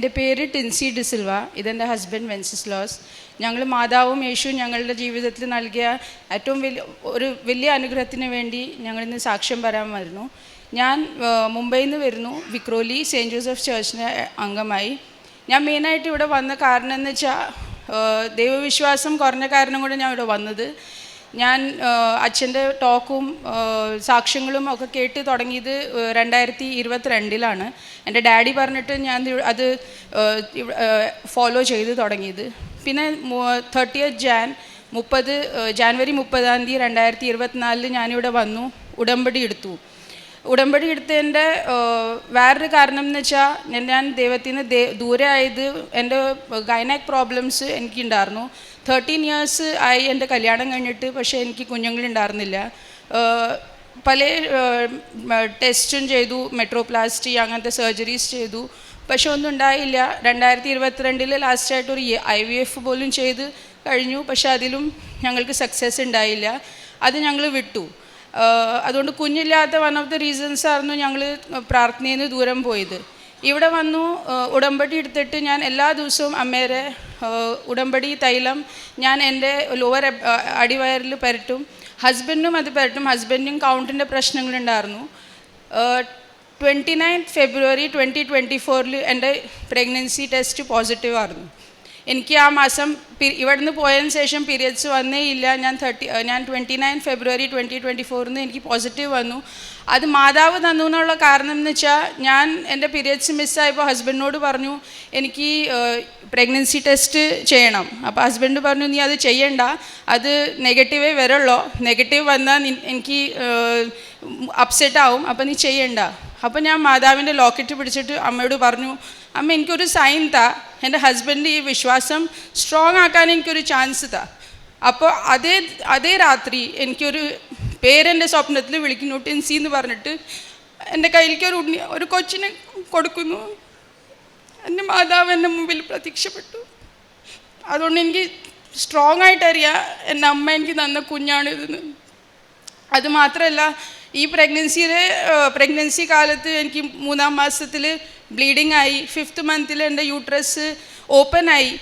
എന്റെ പേര് ടിൻസി ഡിസിൽവ. ഇതെന്റെ ഹസ്ബൻഡ് വെൻസിസ് ലോസ് ഞങ്ങൾ മാതാവും യേശുവും ഞങ്ങളുടെ ജീവിതത്തിൽ നൽകിയ ഏറ്റവും വലിയ ഒരു വലിയ അനുഗ്രഹത്തിന് വേണ്ടി ഞങ്ങളിന്ന് സാക്ഷ്യം വരുന്നു. ഞാൻ മുംബൈയിൽ നിന്ന് വരുന്നു. വിക്രോലി സെയിന്റ് ജോസഫ് ചേർച്ചിന്റെ അംഗമായി. ഞാൻ മെയിനായിട്ട് ഇവിടെ വന്ന കാരണം എന്ന് വെച്ചാൽ ദൈവവിശ്വാസം കുറഞ്ഞ കാരണം കൊണ്ട് ഞാൻ ഇവിടെ വന്നത്. ഞാൻ അച്ഛന്റെ ടോക്കും സാക്ഷ്യങ്ങളും ഒക്കെ കേട്ട് തുടങ്ങിയത് രണ്ടായിരത്തി ഇരുപത്തിരണ്ടിലാണ് എന്റെ ഡാഡി പറഞ്ഞിട്ട് ഞാൻ അത് ഫോളോ ചെയ്ത് തുടങ്ങിയത്. പിന്നെ തേർട്ടിയത്ത് ജാൻ മുപ്പത് ജാനുവരി മുപ്പതാം തീയതി രണ്ടായിരത്തി ഇരുപത്തിനാലിൽ ഞാനിവിടെ വന്നു ഉടമ്പടി എടുത്തു. ഉടമ്പടി എടുത്തതിന്റെ വേറൊരു കാരണം എന്ന് വെച്ചാൽ ഞാൻ ഞാൻ ദൈവത്തിന് ദേ ദൂരെ ആയത് എന്റെ ഗൈനാക് പ്രോബ്ലംസ് എനിക്കുണ്ടായിരുന്നു. തേർട്ടീൻ ഇയേഴ്സ് ആയി എന്റെ കല്യാണം കഴിഞ്ഞിട്ട് പക്ഷേ എനിക്ക് കുഞ്ഞുങ്ങളുണ്ടായിരുന്നില്ല. പല ടെസ്റ്റും ചെയ്തു മെട്രോപ്ലാസ്റ്റി അങ്ങനത്തെ സർജറീസ് ചെയ്തു. പക്ഷേ ഒന്നും ഉണ്ടായില്ല. രണ്ടായിരത്തി ഇരുപത്തിരണ്ടിൽ ലാസ്റ്റായിട്ട് ഒരു ഐ വി എഫ് പോലും ചെയ്ത് കഴിഞ്ഞു. പക്ഷെ അതിലും ഞങ്ങൾക്ക് സക്സസ് ഉണ്ടായില്ല. അത് ഞങ്ങൾ വിട്ടു. അതുകൊണ്ട് കുഞ്ഞില്ലാത്ത വൺ ഓഫ് ദി റീസൺസ് ആയിരുന്നു ഞങ്ങൾ പ്രാർത്ഥനയിൽ നിന്ന് ദൂരം പോയത്. ഇവിടെ വന്നു ഉടമ്പടി എടുത്തിട്ട് ഞാൻ എല്ലാ ദിവസവും അമ്മേരെ ഉടമ്പടി തൈലം ഞാൻ എന്റെ ലോവർ അടിവയറിൽ പരട്ടും. ഹസ്ബൻഡും അത് പരട്ടും. ഹസ്ബൻഡും കൗണ്ടിന്റെ പ്രശ്നങ്ങളുണ്ടായിരുന്നു. Twenty nine February twenty twenty ഫോറിൽ എന്റെ പ്രഗ്നൻസി ടെസ്റ്റ് പോസിറ്റീവ് ആയിരുന്നു. എനിക്ക് ആ മാസം ഇവിടുന്ന് പോയതിന് ശേഷം പീരിയഡ്സ് വന്നേ ഇല്ല. ഞാൻ തേർട്ടി ഞാൻ twenty nine February twenty twenty ഫോറിന് എനിക്ക് പോസിറ്റീവ് വന്നു. അത് മാതാവ് തന്നു എന്നുള്ള കാരണം എന്ന് വെച്ചാൽ ഞാൻ എന്റെ പീരിയഡ്സ് മിസ്സായപ്പോൾ ഹസ്ബൻഡിനോട് പറഞ്ഞു എനിക്ക് പ്രഗ്നൻസി ടെസ്റ്റ് ചെയ്യണം. അപ്പോൾ ഹസ്ബൻഡ് പറഞ്ഞു നീ അത് ചെയ്യണ്ട. അത് നെഗറ്റീവേ വരുള്ളൂ. നെഗറ്റീവ് വന്നാൽ എനിക്ക് അപ്സെറ്റ് ആവും. അപ്പോൾ നീ ചെയ്യണ്ട. അപ്പോൾ ഞാൻ മാതാവിന്റെ ലോക്കറ്റ് പിടിച്ചിട്ട് അമ്മയോട് പറഞ്ഞു അമ്മ എനിക്കൊരു സൈൻ താ. എന്റെ ഹസ്ബൻഡ് ഈ വിശ്വാസം സ്ട്രോങ് ആക്കാൻ എനിക്കൊരു ചാൻസ് താ. അപ്പോൾ അതേ അതേ രാത്രി എനിക്കൊരു പേരെന്റെ സ്വപ്നത്തിൽ വിളിക്കുന്നു ടെൻസി എന്ന് പറഞ്ഞിട്ട് എന്റെ കയ്യിലേക്ക് ഒരു ഉണ്ണി ഒരു കൊച്ചിനെ കൊടുക്കുന്നു. എന്റെ മാതാവ് എന്റെ മുമ്പിൽ പ്രത്യക്ഷപ്പെട്ടു. അതുകൊണ്ട് എനിക്ക് സ്ട്രോങ് ആയിട്ടറിയാം എന്റെ അമ്മ എനിക്ക് തന്ന കുഞ്ഞാണിതെന്ന്. അത് മാത്രമല്ല ഈ പ്രഗ്നൻസിയുടെ പ്രഗ്നൻസി കാലത്ത് എനിക്ക് മൂന്നാം മാസത്തിൽ ബ്ലീഡിങ് ആയി. ഫിഫ്ത്ത് മന്തിൽ എന്റെ യൂട്രസ് ഓപ്പൺ ആയി.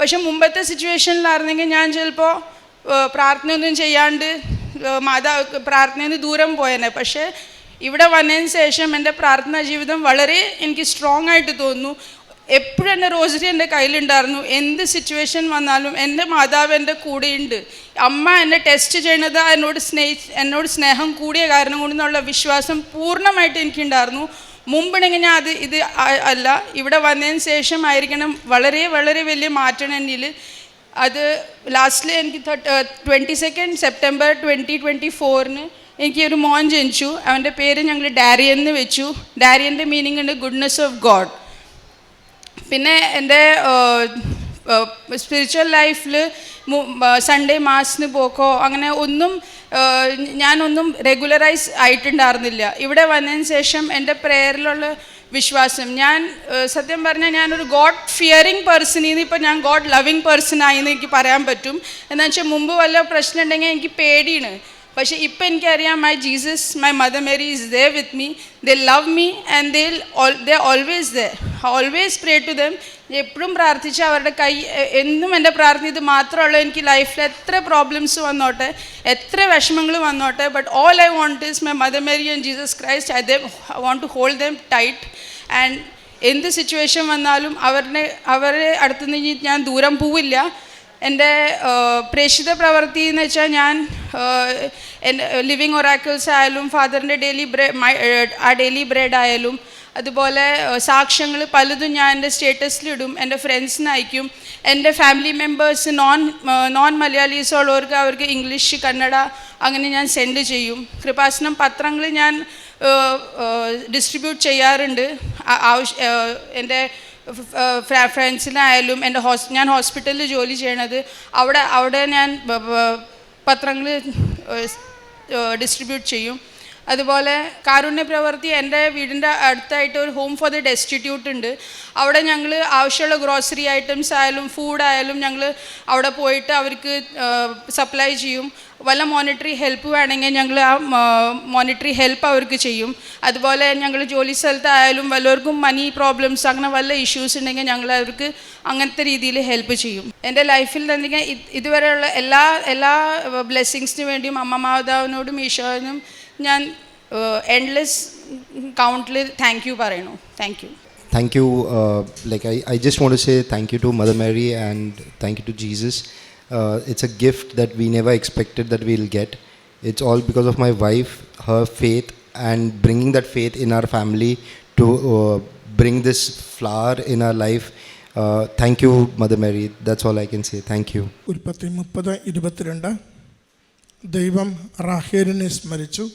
പക്ഷെ മുമ്പത്തെ സിറ്റുവേഷനിലായിരുന്നെങ്കിൽ ഞാൻ ചിലപ്പോൾ പ്രാർത്ഥനയൊന്നും ചെയ്യാണ്ട് മാതാ പ്രാർത്ഥനയിൽ നിന്ന് ദൂരം പോയേനെ. പക്ഷേ ഇവിടെ വന്നതിന് ശേഷം എന്റെ പ്രാർത്ഥനാ ജീവിതം വളരെ എനിക്ക് സ്ട്രോങ് ആയിട്ട് തോന്നുന്നു. എപ്പോഴും എന്റെ റോസറി എന്റെ കയ്യിലുണ്ടായിരുന്നു. എന്ത് സിറ്റുവേഷൻ വന്നാലും എന്റെ മാതാവ് എന്റെ കൂടെയുണ്ട്. അമ്മ എന്നെ ടെസ്റ്റ് ചെയ്യണത് എന്നോട് സ്നേഹി എന്നോട് സ്നേഹം കൂടിയ കാരണം കൊണ്ടെന്നുള്ള വിശ്വാസം പൂർണമായിട്ട് എനിക്കുണ്ടായിരുന്നു. മുമ്പിണെങ്കിൽ ഞാൻ അത് ഇത് അല്ല ഇവിടെ വന്നതിന് ശേഷം ആയിരിക്കണം. വളരെ വളരെ വലിയ മാറ്റം എന്നിൽ അത് ലാസ്റ്റിൽ എനിക്ക് twenty second September twenty twenty ഫോറിന് എനിക്ക് ഒരു മോൻ ജനിച്ചു. അവന്റെ പേര് ഞങ്ങൾ ഡാരിയൻ എന്ന് വെച്ചു. ഡാരിയന്റെ മീനിങ് ഉണ്ട് ഗുഡ്നെസ് ഓഫ് ഗോഡ് പിന്നെ എന്റെ സ്പിരിച്വൽ ലൈഫിൽ സൺഡേ മാസിന് പോക്കോ അങ്ങനെ ഒന്നും ഞാനൊന്നും റെഗുലറൈസ് ആയിട്ടുണ്ടായിരുന്നില്ല. ഇവിടെ വന്നതിന് ശേഷം എന്റെ പ്രേയറിലുള്ള വിശ്വാസം. ഞാൻ സത്യം പറഞ്ഞാൽ ഞാനൊരു ഗോഡ് ഫിയറിങ് പേഴ്സണിൽ നിന്ന് ഞാൻ ഗോഡ് ലവിങ് പേഴ്സൺ ആയി എന്ന് എനിക്ക് പറയാൻ പറ്റും. എന്നുവെച്ചാൽ മുമ്പ് വല്ല പ്രശ്നം ഉണ്ടെങ്കിൽ എനിക്ക് പേടിയാണ്. പക്ഷേ ഇപ്പം എനിക്കറിയാം my Jesus my mother Mary is they with me they love me and they they always they always pray to them എപ്പോഴും പ്രാർത്ഥിച്ച് അവരുടെ കൈ എന്നും എന്റെ പ്രാർത്ഥന ഇത് മാത്രമുള്ളൂ എനിക്ക് ലൈഫിൽ എത്ര പ്രോബ്ലംസ് വന്നോട്ടെ എത്ര വിഷമങ്ങൾ വന്നോട്ടെ but all I want is my mother Mary and Jesus Christ I they want to hold them tight and എന്ത് സിറ്റുവേഷൻ വന്നാലും അവരുടെ അവരെ അടുത്തുനിന്ന് ഞാൻ ദൂരം പോവില്ല. എന്റെ പ്രേഷിത പ്രവൃത്തി എന്ന് വെച്ചാൽ ഞാൻ ലിവിങ് ഒറാക്കിൾസ് ആയാലും ഫാദറിന്റെ daily my ah daily bread ആയാലും അതുപോലെ സാക്ഷ്യങ്ങൾ പലതും ഞാൻ എന്റെ സ്റ്റേറ്റസിലിടും എന്റെ ഫ്രണ്ട്സിന് അയക്കും എന്റെ family members non non Malayalis ഉള്ളവർക്ക് അവർക്ക് ഇംഗ്ലീഷ് കന്നഡ അങ്ങനെ ഞാൻ സെൻഡ് ചെയ്യും. കൃപാസനം പത്രങ്ങൾ ഞാൻ ഡിസ്ട്രിബ്യൂട്ട് ചെയ്യാറുണ്ട്. ആവശ്യ എന്റെ ഫ്രണ്ട്സിനായാലും എന്റെ ഹോസ് ഞാൻ ഹോസ്പിറ്റലിൽ ജോലി ചെയ്യണത് അവിടെ അവിടെ ഞാൻ പത്രങ്ങൾ ഡിസ്ട്രിബ്യൂട്ട് ചെയ്യും. അതുപോലെ കാരുണ്യ പ്രവൃത്തി എന്റെ വീടിന്റെ അടുത്തായിട്ട് ഒരു ഹോം ഫോർ ദി ഡെസ്റ്റിറ്റ്യൂട്ട് ഉണ്ട്. അവിടെ ഞങ്ങൾ ആവശ്യമുള്ള ഗ്രോസറി ഐറ്റംസ് ആയാലും ഫുഡ് ആയാലും ഞങ്ങൾ അവിടെ പോയിട്ട് അവർക്ക് സപ്ലൈ ചെയ്യും. വല്ല മോണിറ്ററി ഹെൽപ്പ് വേണമെങ്കിൽ ഞങ്ങൾ ആ മോണിറ്ററി ഹെൽപ്പ് അവർക്ക് ചെയ്യും. അതുപോലെ ഞങ്ങൾ ജോലി സ്ഥലത്തായാലും വല്ലവർക്കും മണി പ്രോബ്ലംസ് അങ്ങനെ വല്ല ഇഷ്യൂസ് ഉണ്ടെങ്കിൽ ഞങ്ങൾ അവർക്ക് അങ്ങനത്തെ രീതിയിൽ ഹെൽപ്പ് ചെയ്യും. എന്റെ ലൈഫിൽ തന്നെ ഇതുവരെയുള്ള എല്ലാ എല്ലാ ബ്ലെസ്സിങ്സിന് വേണ്ടിയും അമ്മ മാതാവിനോടും ഈശോനും ഞാൻ എൻഡ്ലെസ് കൗണ്ടിൽ താങ്ക് യു പറയണു thank you thank you uh, like I, I just want to say thank you to mother mary and thank you to jesus uh, it's a gift that we never expected that we'll get it's all because of my wife her faith and bringing that faith in our family to uh, bring this flower in our life uh, thank you mother mary that's all i can say thank you ഉൽപ്പത്തി മുപ്പത് ഇരുപത്തിരണ്ട് ദൈവം റാഹേലിനെ സ്മരിച്ചു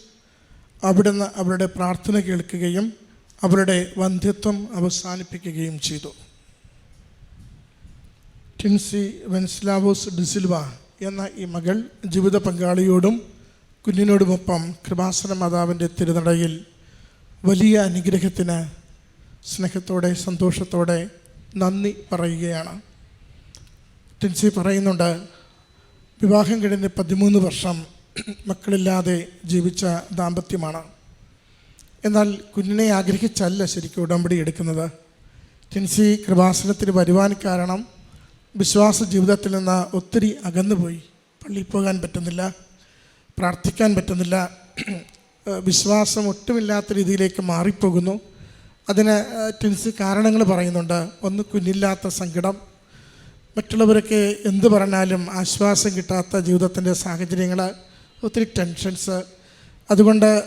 അവിടുന്ന് അവരുടെ പ്രാർത്ഥന കേൾക്കുകയും അവരുടെ വന്ധ്യത്വം അവസാനിപ്പിക്കുകയും ചെയ്തു. ടിൻസി വെൻസ്ലാവോസ് ഡിസിൽവ എന്ന ഈ മകൾ ജീവിത പങ്കാളിയോടും കുഞ്ഞിനോടുമൊപ്പം കൃപാസന മാതാവിന്റെ തിരുനടയിൽ വലിയ അനുഗ്രഹത്തിന് സ്നേഹത്തോടെ സന്തോഷത്തോടെ നന്ദി പറയുകയാണ്. ടിൻസി പറയുന്നുണ്ട് വിവാഹം കഴിഞ്ഞ് പതിമൂന്ന് വർഷം മക്കളില്ലാതെ ജീവിച്ച ദാമ്പത്യമാണ്. എന്നാൽ കുഞ്ഞിനെ ആഗ്രഹിച്ചല്ല ശരിക്കും ഉടമ്പടി എടുക്കുന്നത്. ടിൻസി കൃപാസനത്തിന് വരുവാൻ കാരണം വിശ്വാസ ജീവിതത്തിൽ നിന്ന് ഒത്തിരി അകന്നുപോയി. പള്ളിയിൽ പോകാൻ പറ്റുന്നില്ല പ്രാർത്ഥിക്കാൻ പറ്റുന്നില്ല വിശ്വാസം ഒട്ടുമില്ലാത്ത രീതിയിലേക്ക് മാറിപ്പോകുന്നു. അതിന് ടിൻസി കാരണങ്ങൾ പറയുന്നുണ്ട്. ഒന്ന് കുഞ്ഞില്ലാത്ത സങ്കടം. മറ്റുള്ളവരൊക്കെ എന്ത് പറഞ്ഞാലും ആശ്വാസം കിട്ടാത്ത ജീവിതത്തിന്റെ സാഹചര്യങ്ങൾ ഒത്തിരി ടെൻഷൻസ്. അതുകൊണ്ട്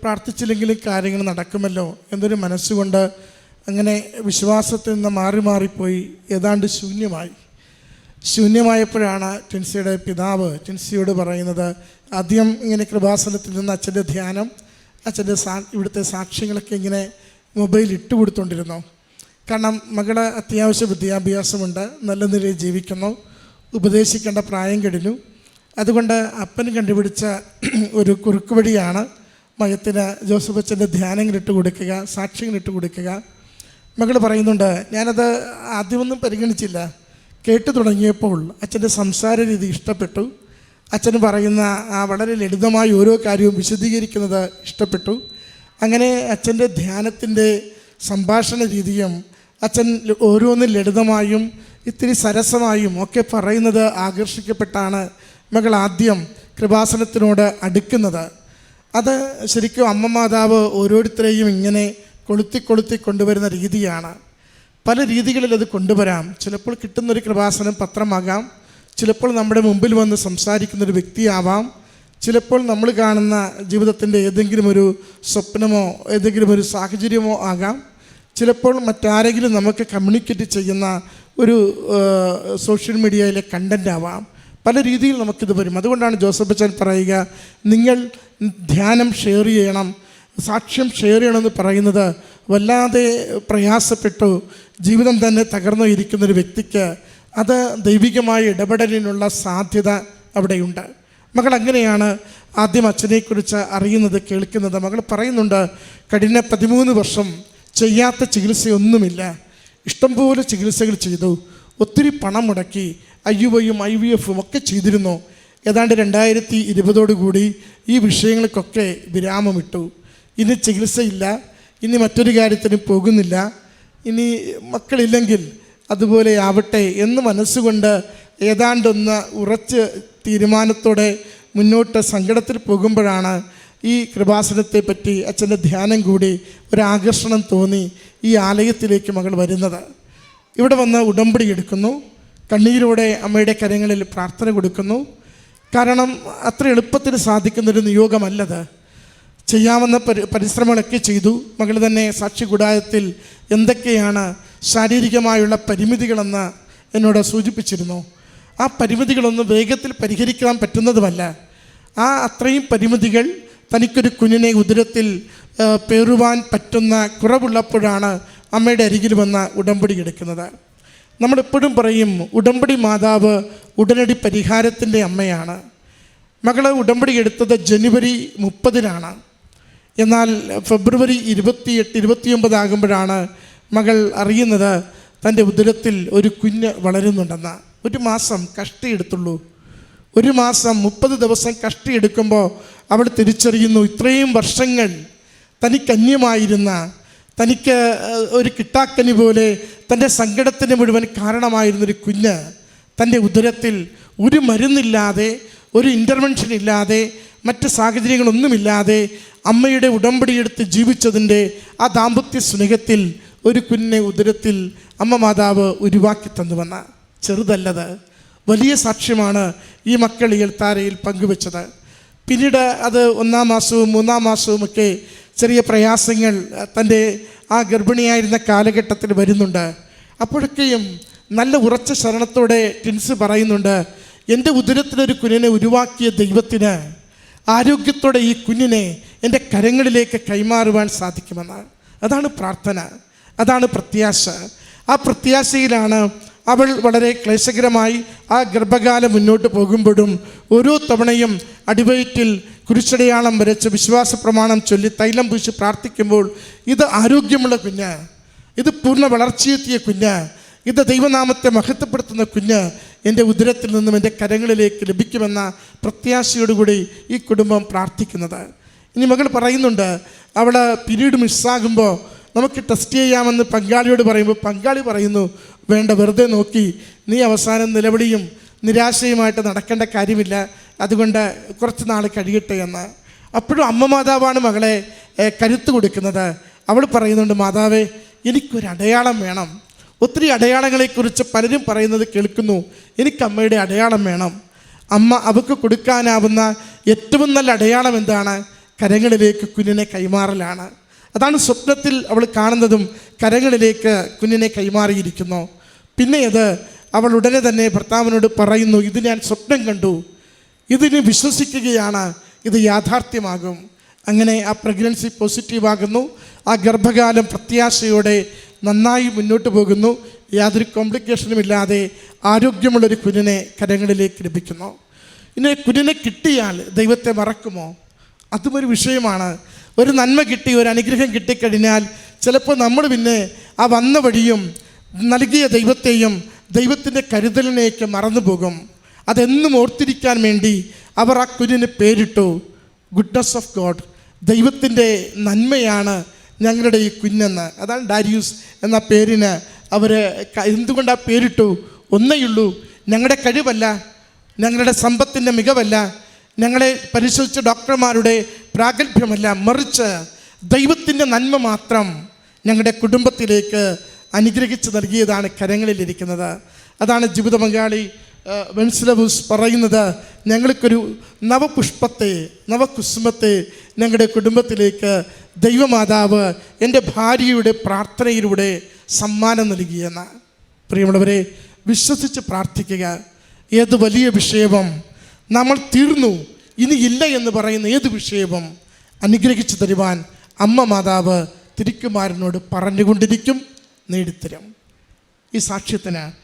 പ്രാർത്ഥിച്ചില്ലെങ്കിൽ കാര്യങ്ങൾ നടക്കുമല്ലോ എന്നൊരു മനസ്സുകൊണ്ട് അങ്ങനെ വിശ്വാസത്തിൽ നിന്ന് മാറി മാറിപ്പോയി. ഏതാണ്ട് ശൂന്യമായി. ശൂന്യമായപ്പോഴാണ് ടിൻസിയുടെ പിതാവ് ടിൻസിയോട് പറയുന്നത് ആദ്യം ഇങ്ങനെ കൃപാസനത്തിൽ നിന്ന് അച്ഛന്റെ ധ്യാനം അച്ഛന്റെ സാ ഇവിടുത്തെ സാക്ഷ്യങ്ങളൊക്കെ ഇങ്ങനെ മൊബൈൽ ഇട്ട് കൊടുത്തോണ്ടിരുന്നു. കാരണം മകൾ അത്യാവശ്യ വിദ്യാഭ്യാസമുണ്ട് നല്ല നിലയിൽ ജീവിക്കുന്നു ഉപദേശിക്കേണ്ട പ്രായം കഴിഞ്ഞു അതുകൊണ്ട് അപ്പൻ കണ്ടുപിടിച്ച ഒരു കുറുക്ക് വഴിയാണ് മയത്തിന് ജോസഫ് അച്ഛന്റെ ധ്യാനങ്ങളിട്ട് കൊടുക്കുക സാക്ഷ്യങ്ങളിട്ട് കൊടുക്കുക. മകൾ പറയുന്നുണ്ട് ഞാനത് ആദ്യമൊന്നും പരിഗണിച്ചില്ല. കേട്ടു തുടങ്ങിയപ്പോൾ അച്ഛന്റെ സംസാര രീതി ഇഷ്ടപ്പെട്ടു. അച്ഛൻ പറയുന്ന ആ വളരെ ലളിതമായ ഓരോ കാര്യവും വിശദീകരിക്കുന്നത് ഇഷ്ടപ്പെട്ടു. അങ്ങനെ അച്ഛന്റെ ധ്യാനത്തിന്റെ സംഭാഷണ രീതിയും അച്ഛൻ ഓരോന്നും ലളിതമായും ഇത്തിരി സരസമായും ഒക്കെ പറയുന്നത് ആകർഷിക്കപ്പെട്ടാണ് മകൾ ആദ്യം കൃപാസനത്തിനോട് അടുക്കുന്നത്. അത് ശരിക്കും അമ്മ മാതാവ് ഓരോരുത്തരെയും ഇങ്ങനെ കൊളുത്തി കൊളുത്തി കൊണ്ടുവരുന്ന രീതിയാണ്. പല രീതികളിൽ അത് കൊണ്ടുവരാം. ചിലപ്പോൾ കിട്ടുന്നൊരു കൃപാസനം പത്രമാകാം. ചിലപ്പോൾ നമ്മുടെ മുമ്പിൽ വന്ന് സംസാരിക്കുന്ന ഒരു വ്യക്തിയാവാം. ചിലപ്പോൾ നമ്മൾ കാണുന്ന ജീവിതത്തിന്റെ ഏതെങ്കിലും ഒരു സ്വപ്നമോ ഏതെങ്കിലും ഒരു സാഹചര്യമോ ആകാം. ചിലപ്പോൾ മറ്റാരെങ്കിലും നമുക്ക് കമ്മ്യൂണിക്കേറ്റ് ചെയ്യുന്ന ഒരു സോഷ്യൽ മീഡിയയിലെ കണ്ടന്റ് ആവാം. പല രീതിയിൽ നമുക്കിത് വരും. അതുകൊണ്ടാണ് ജോസഫ് അച്ഛൻ പറയുക നിങ്ങൾ ധ്യാനം ഷെയർ ചെയ്യണം സാക്ഷ്യം ഷെയർ ചെയ്യണമെന്ന് പറയുന്നത് വല്ലാതെ പ്രയാസപ്പെട്ടു ജീവിതം തന്നെ തകർന്നു ഇരിക്കുന്ന ഒരു വ്യക്തിക്ക് അത് ദൈവികമായ ഇടപെടലിനുള്ള സാധ്യത അവിടെയുണ്ട്. മകൾ അങ്ങനെയാണ് ആദ്യം അച്ഛനെക്കുറിച്ച് അറിയുന്നത് കേൾക്കുന്നത്. മകൾ പറയുന്നുണ്ട് കഴിഞ്ഞ പതിമൂന്ന് വർഷം ചെയ്യാത്ത ചികിത്സയൊന്നുമില്ല. ഇഷ്ടംപോലെ ചികിത്സകൾ ചെയ്തു. ഒത്തിരി പണം മുടക്കി. ഐ യു ഐയും ഐ വി എഫും ഒക്കെ ചെയ്തിരുന്നു. ഏതാണ്ട് രണ്ടായിരത്തി ഇരുപതോടുകൂടി ഈ വിഷയങ്ങൾക്കൊക്കെ വിരാമമിട്ടു. ഇനി ചികിത്സയില്ല ഇനി മറ്റൊരു കാര്യത്തിന് പോകുന്നില്ല ഇനി മക്കളില്ലെങ്കിൽ അതുപോലെ ആവട്ടെ എന്ന് മനസ്സുകൊണ്ട് ഏതാണ്ടൊന്ന് ഉറച്ച് തീരുമാനത്തോടെ മുന്നോട്ട് സങ്കടത്തിൽ പോകുമ്പോഴാണ് ഈ കൃപാസനത്തെ പറ്റി അച്ഛന്റെ ധ്യാനം കൂടി ഒരാകർഷണം തോന്നി ഈ ആലയത്തിലേക്ക് മകൾ വരുന്നത്. ഇവിടെ വന്ന് ഉടമ്പടി എടുക്കുന്നു. കണ്ണീരോടെ അമ്മയുടെ കരങ്ങളിൽ പ്രാർത്ഥന കൊടുക്കുന്നു. കാരണം അത്ര എളുപ്പത്തിൽ സാധിക്കുന്നൊരു നിയോഗമല്ലത്. ചെയ്യാവുന്ന പരി പരിശ്രമങ്ങളൊക്കെ ചെയ്തു. മകൾ തന്നെ സാക്ഷി കൂടായത്തിൽ എന്തൊക്കെയാണ് ശാരീരികമായുള്ള പരിമിതികളെന്ന് എന്നോട് സൂചിപ്പിച്ചിരുന്നു. ആ പരിമിതികളൊന്നും വേഗത്തിൽ പരിഹരിക്കാൻ പറ്റുന്നതുമല്ല. ആ അത്രയും പരിമിതികൾ തനിക്കൊരു കുഞ്ഞിനെ ഉദരത്തിൽ പേറുവാൻ പറ്റുന്ന കുറവുള്ളപ്പോഴാണ് അമ്മയുടെ അരികിൽ വന്ന ഉടമ്പടി എടുക്കുന്നത്. നമ്മളെപ്പോഴും പറയും ഉടമ്പടി മാതാവ് ഉടനടി പരിഹാരത്തിന്റെ അമ്മയാണ്. മകൾ ഉടമ്പടി എടുത്തത് ജനുവരി മുപ്പതിനാണ്. എന്നാൽ ഫെബ്രുവരി ഇരുപത്തിയെട്ട് ഇരുപത്തിയൊമ്പത് ആകുമ്പോഴാണ് മകൾ അറിയുന്നത് തന്റെ ഉദരത്തിൽ ഒരു കുഞ്ഞ് വളരുന്നുണ്ടെന്ന്. ഒരു മാസം കഷ്ടിയെടുത്തുള്ളൂ ഒരു മാസം മുപ്പത് ദിവസം കഷ്ടിയെടുക്കുമ്പോൾ അവൾ തിരിച്ചറിയുന്നു ഇത്രയും വർഷങ്ങൾ തനിക്കന്യമായിരുന്ന തനിക്ക് ഒരു കിട്ടാക്കനി പോലെ തന്റെ സങ്കടത്തിന് മുഴുവൻ കാരണമായിരുന്നൊരു കുഞ്ഞ് തന്റെ ഉദരത്തിൽ ഒരു മരുന്നില്ലാതെ ഒരു ഇന്റർവെൻഷൻ ഇല്ലാതെ മറ്റ് സാഹചര്യങ്ങളൊന്നുമില്ലാതെ അമ്മയുടെ ഉടമ്പടിയെടുത്ത് ജീവിച്ചതിന്റെ ആ ദാമ്പത്യ സ്നേഹത്തിൽ ഒരു കുഞ്ഞിനെ ഉദരത്തിൽ അമ്മ മാതാവ് ഉരുവാക്കി തന്നുവെന്ന ചെറുതല്ലത്. വലിയ സാക്ഷ്യമാണ് ഈ മക്കൾ ഈ എൽത്താരയിൽ പങ്കുവെച്ചത്. പിന്നീട് അത് ഒന്നാം മാസവും മൂന്നാം മാസവുമൊക്കെ ചെറിയ പ്രയാസങ്ങൾ തന്റെ ആ ഗർഭിണിയായിരുന്ന കാലഘട്ടത്തിൽ വരുന്നുണ്ട്. അപ്പോഴൊക്കെയും നല്ല ഉറച്ച ശരണത്തോടെ ടിൻസ് പറയുന്നുണ്ട് എന്റെ ഉദരത്തിലൊരു കുഞ്ഞിനെ ഉരുവാക്കിയ ദൈവത്തിന് ആരോഗ്യത്തോടെ ഈ കുഞ്ഞിനെ എന്റെ കരങ്ങളിലേക്ക് കൈമാറുവാൻ സാധിക്കുമെന്നാണ് അതാണ് പ്രാർത്ഥന അതാണ് പ്രത്യാശ. ആ പ്രത്യാശയിലാണ് അവൾ വളരെ ക്ലേശകരമായി ആ ഗർഭകാലം മുന്നോട്ട് പോകുമ്പോഴും ഓരോ തവണയും അടിവയറ്റിൽ കുരിശടയാളം വരച്ച് വിശ്വാസ പ്രമാണം ചൊല്ലി തൈലം പൂശി പ്രാർത്ഥിക്കുമ്പോൾ ഇത് ആരോഗ്യമുള്ള കുഞ്ഞ് ഇത് പൂർണ വളർച്ചയെത്തിയ കുഞ്ഞ് ഇത് ദൈവനാമത്തെ മഹത്വപ്പെടുത്തുന്ന കുഞ്ഞ് എന്റെ ഉദരത്തിൽ നിന്നും എന്റെ കരങ്ങളിലേക്ക് ലഭിക്കുമെന്ന പ്രത്യാശയോടുകൂടി ഈ കുടുംബം പ്രാർത്ഥിക്കുന്നത്. ഇനി മകൾ പറയുന്നുണ്ട് അവൾ പിരീഡ് മിസ്സാകുമ്പോൾ നമുക്ക് ടെസ്റ്റ് ചെയ്യാമെന്ന് പങ്കാളിയോട് പറയുമ്പോൾ പങ്കാളി പറയുന്നു വേണ്ട വെറുതെ നോക്കി. നീ അവസാനം നിലവിളിയും നിരാശയുമായിട്ട് നടക്കേണ്ട കാര്യമില്ല. അതുകൊണ്ട് കുറച്ച് നാൾ കഴിയട്ടെ എന്ന്. അപ്പോഴും അമ്മ മാതാവാണ് മകളെ കരുത്ത് കൊടുക്കുന്നത്. അവൾ പറയുന്നുണ്ട് മാതാവേ എനിക്കൊരു അടയാളം വേണം. ഒത്തിരി അടയാളങ്ങളെക്കുറിച്ച് പലരും പറയുന്നത് കേൾക്കുന്നു. എനിക്ക് അമ്മയുടെ അടയാളം വേണം. അമ്മ അവൾക്ക് കൊടുക്കാനാവുന്ന ഏറ്റവും നല്ല അടയാളം എന്താണ്? കരങ്ങളിലേക്ക് കുഞ്ഞിനെ കൈമാറലാണ്. അതാണ് സ്വപ്നത്തിൽ അവൾ കാണുന്നതും കരങ്ങളിലേക്ക് കുഞ്ഞിനെ കൈമാറിയിരിക്കുന്നു. പിന്നെ അത് അവൾ ഉടനെ തന്നെ ഭർത്താവിനോട് പറയുന്നു ഇത് ഞാൻ സ്വപ്നം കണ്ടു. ഇതിന് വിശ്വസിക്കുകയാണ്. ഇത് യാഥാർത്ഥ്യമാകും. അങ്ങനെ ആ പ്രഗ്നൻസി പോസിറ്റീവ് ആകുന്നു ആ ഗർഭകാലം പ്രത്യാശയോടെ നന്നായി മുന്നോട്ട് പോകുന്നു. യാതൊരു കോംപ്ലിക്കേഷനും ഇല്ലാതെ ആരോഗ്യമുള്ളൊരു കുഞ്ഞിനെ കരങ്ങളിലേക്ക് ലഭിക്കുന്നു ഇനി കുഞ്ഞിനെ കിട്ടിയാൽ ദൈവത്തെ മറക്കുമോ? അതും ഒരു വിഷയമാണ്. ഒരു നന്മ കിട്ടി ഒരു അനുഗ്രഹം കിട്ടിക്കഴിഞ്ഞാൽ ചിലപ്പോൾ നമ്മൾ പിന്നെ ആ വന്ന വഴിയും നൽകിയ ദൈവത്തെയും ദൈവത്തിന്റെ കരുതലിനെയൊക്കെ മറന്നു പോകും അതെന്നും ഓർത്തിരിക്കാൻ വേണ്ടി അവർ ആ കുഞ്ഞിന് പേരിട്ടു. ഗുഡ്നസ് ഓഫ് ഗോഡ് ദൈവത്തിന്റെ നന്മയാണ് ഞങ്ങളുടെ ഈ കുഞ്ഞെന്ന്. അതാണ് ഡാരിയൂസ് എന്ന പേരിന് അവർ എന്തുകൊണ്ട് ആ പേരിട്ടു? ഒന്നേയുള്ളൂ ഞങ്ങളുടെ കഴിവല്ല ഞങ്ങളുടെ സമ്പത്തിന്റെ മികവല്ല ഞങ്ങളെ പരിശോധിച്ച ഡോക്ടർമാരുടെ പ്രാഗൽഭ്യമല്ല മറിച്ച് ദൈവത്തിന്റെ നന്മ മാത്രം ഞങ്ങളുടെ കുടുംബത്തിലേക്ക് അനുഗ്രഹിച്ച് നൽകിയതാണ് കരങ്ങളിലിരിക്കുന്നത്. അതാണ് ജീവിത പങ്കാളി വെൻസ്ലവൂസ് പറയുന്നത് ഞങ്ങൾക്കൊരു നവപുഷ്പത്തെ നവകുസുമത്തെ ഞങ്ങളുടെ കുടുംബത്തിലേക്ക് ദൈവമാതാവ് എന്റെ ഭാര്യയുടെ പ്രാർത്ഥനയിലൂടെ സമ്മാനം നൽകിയെന്ന് പ്രിയമുള്ളവരെ വിശ്വസിച്ച് പ്രാർത്ഥിക്കുക. ഏത് വലിയ വിഷയവും നമ്മൾ തീർന്നു ഇനി ഇല്ല എന്ന് പറയുന്ന ഏത് വിഷയവും അനുഗ്രഹിച്ചു തരുവാൻ അമ്മ മാതാവ് തിരിക്കുമാരനോട് പറഞ്ഞുകൊണ്ടിരിക്കും നേടിത്തരും. ഈ സാക്ഷ്യത്തിന്